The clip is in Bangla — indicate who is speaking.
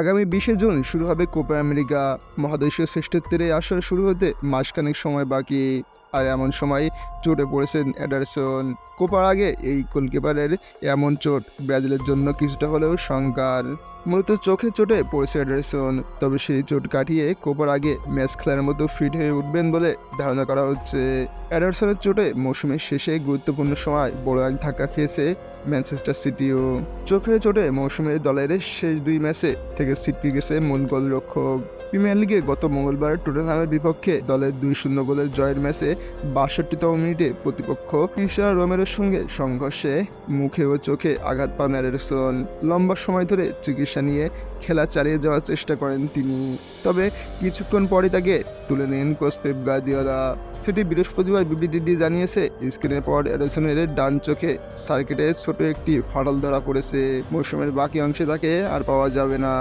Speaker 1: আগামী বিশে জুন শুরু হবে কোপা আমেরিকা। মহাদেশীয় শ্রেষ্ঠত্বের এই আসর শুরু হতে মাসখানেক সময় বাকি। আর এমন সময় চোটে পড়েছেন অ্যাডারসন। কোপার আগে এই গোলকিপারের এমন চোট ব্রাজিলের জন্য কিছুটা হলেও শঙ্কার মূলত চোখে চোটে পড়েছে অ্যাডারসন। তবে সেই চোট কাটিয়ে কোপার আগে ম্যাচ খেলার মতো ফিট হয়ে উঠবেন বলে ধারণা করা হচ্ছে। অ্যাডারসনের চোটে মৌসুমের শেষে গুরুত্বপূর্ণ সময় বড় এক ধাক্কা খেয়েছে ম্যানচেস্টার সিটিও। চোখের চোটে মৌসুমের দলের শেষ দুই ম্যাচে থেকে ছিটকে গেছে মূল গোলরক্ষক। প্রিমিয়ার লিগে গত মঙ্গলবার টুটেনহামের বিপক্ষে দলের দুই শূন্য গোলের জয়ের ম্যাচে বাষট্টিতম মিনিটে প্রতিপক্ষ ক্রিস্টিয়ানো রোমেরোর সঙ্গে সংঘর্ষে মুখে ও চোখে আঘাত পান অ্যাডারসন। লম্বা সময় ধরে চিকিৎসা নিয়ে খেলা চালিয়ে যাওয়ার চেষ্টা করেন তিনি। তবে কিছুক্ষণ পরে তাকে তুলে নেন কোচ পেপ গার্দিওলা। সেটি বৃহস্পতিবার বিবৃতি দিয়ে জানিয়েছে, স্ক্রিনের পর অ্যাডারসনের ডান চোখে সার্কিটের ছোট একটি ফাটল ধরা পড়েছে। মৌসুমের বাকি অংশে তাকে আর পাওয়া যাবে না।